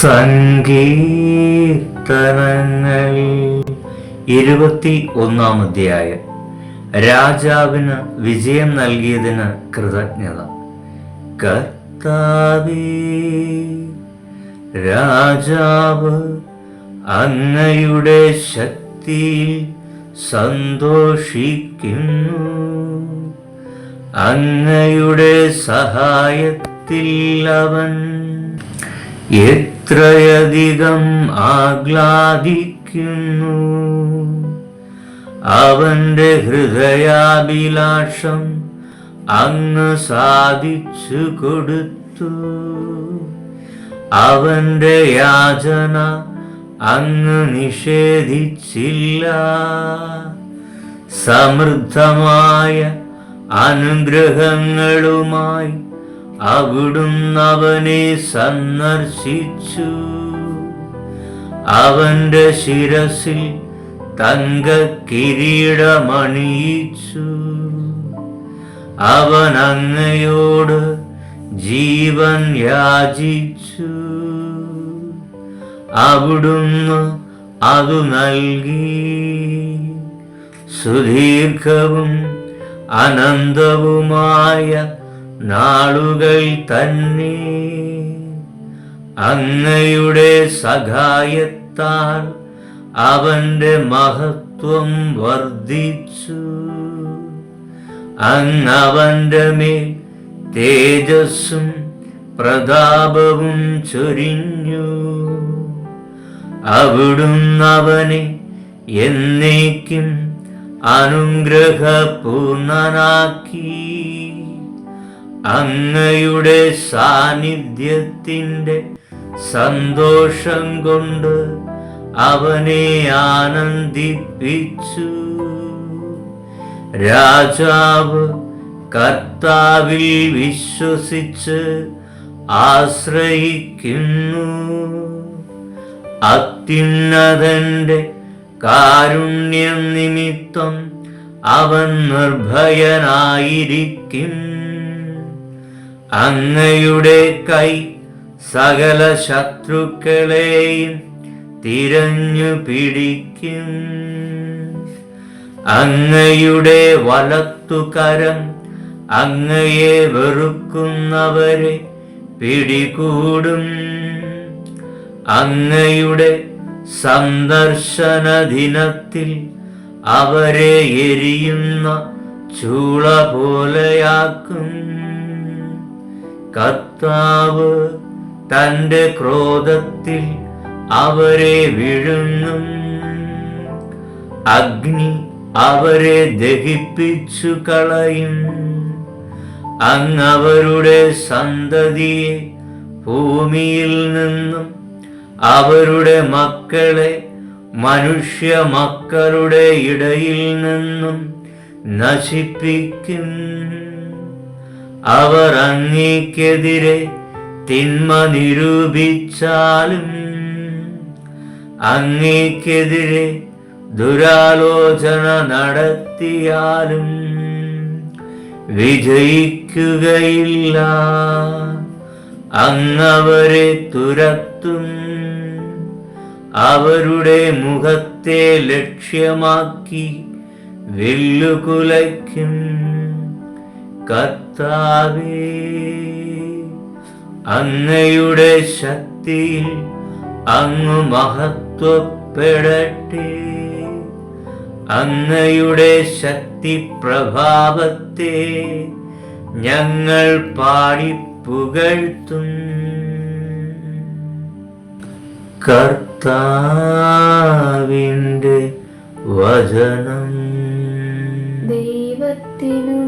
സങ്കീർത്തനങ്ങൾ ഇരുപത്തി ഒന്നാം അധ്യായം. രാജാവിന് വിജയം നൽകിയതിന് കൃതജ്ഞത. കർത്താവേ രാജാവ് അങ്ങയുടെ ശക്തിയിൽ സന്തോഷിക്കുന്നു. അങ്ങയുടെ സഹായത്തിൽ അവൻ എത്രയധികം ആഹ്ലാദിക്കുന്നു. അവന്റെ ഹൃദയാഭിലാഷം അങ്ങ് സാധിച്ചു കൊടുത്തു. അവന്റെ യാചന അങ്ങ് നിഷേധിച്ചില്ല. സമൃദ്ധമായ അനുഗ്രഹങ്ങളുമായി അവിടുന്ന് അവനെ സന്ദർശിച്ചു. അവന്റെ ശിരസിൽ തങ്ക കിരീടമണിയിച്ചു അവൻ അങ്ങയോട് ജീവൻ യാചിച്ചു. അവിടുന്ന് അതു നൽകി. സുദീർഘവും അനന്തവുമായ നാളുകൾ തന്നെ അങ്ങയുടെ സഹായത്താൽ അവന്റെ മഹത്വം വർദ്ധിച്ചു. അങ്ങവന്റെ മേൽ തേജസ്സും പ്രതാപവും ചൊരിഞ്ഞു. അവിടുന്ന് അവനെ എന്നേക്കും അനുഗ്രഹപൂർണനാക്കി. അങ്ങയുടെ സാന്നിധ്യത്തിന്റെ സന്തോഷം കൊണ്ട് അവനെ ആനന്ദിപ്പിച്ചു. രാജാവ് കർത്താവിൽ വിശ്വസിച്ച് ആശ്രയിക്കുന്നു. അത്യുന്നതന്റെ കാരുണ്യം നിമിത്തം അവൻ നിർഭയനായിരിക്കും അങ്ങയുടെ കൈ സകല ശത്രുക്കളെയും തിരഞ്ഞു പിടിക്കും. അങ്ങയുടെ വലത്തുകരം അങ്ങയെ വെറുക്കുന്നവരെ പിടികൂടും. അങ്ങയുടെ സന്ദർശന ദിനത്തിൽ അവരെ എരിയുന്ന ചൂള പോലെയാക്കും. കർത്താവ് തന്റെ ക്രോധത്തിൽ അവരെ വിഴുങ്ങും. അഗ്നി അവരെ ദഹിപ്പിച്ചു കളയും. അങ്ങവരുടെ സന്തതിയെ ഭൂമിയിൽ നിന്നും അവരുടെ മക്കളെ മനുഷ്യ മക്കളുടെ ഇടയിൽ നിന്നും നശിപ്പിക്കും. അവർ അങ്ങേക്കെതിരെ തിന്മ നിരൂപിച്ചാലും അങ്ങേക്കെതിരെ ദുരാലോചന നടത്തിയാലും വിജയിക്കുകയില്ല. അങ്ങവരെ തുരത്തും അവരുടെ മുഖത്തെ ലക്ഷ്യമാക്കി വെല്ലുകുലയ്ക്കും കർത്താവേ അങ്ങയുടെ ശക്തിയിൽ അങ്ങ് മഹത്വപ്പെടട്ടെ. അങ്ങയുടെ ശക്തി പ്രഭാവത്തെ ഞങ്ങൾ പാടി പുകഴ്ത്തും. കർത്താവിന്റെ വചനം. ദൈവത്തിനു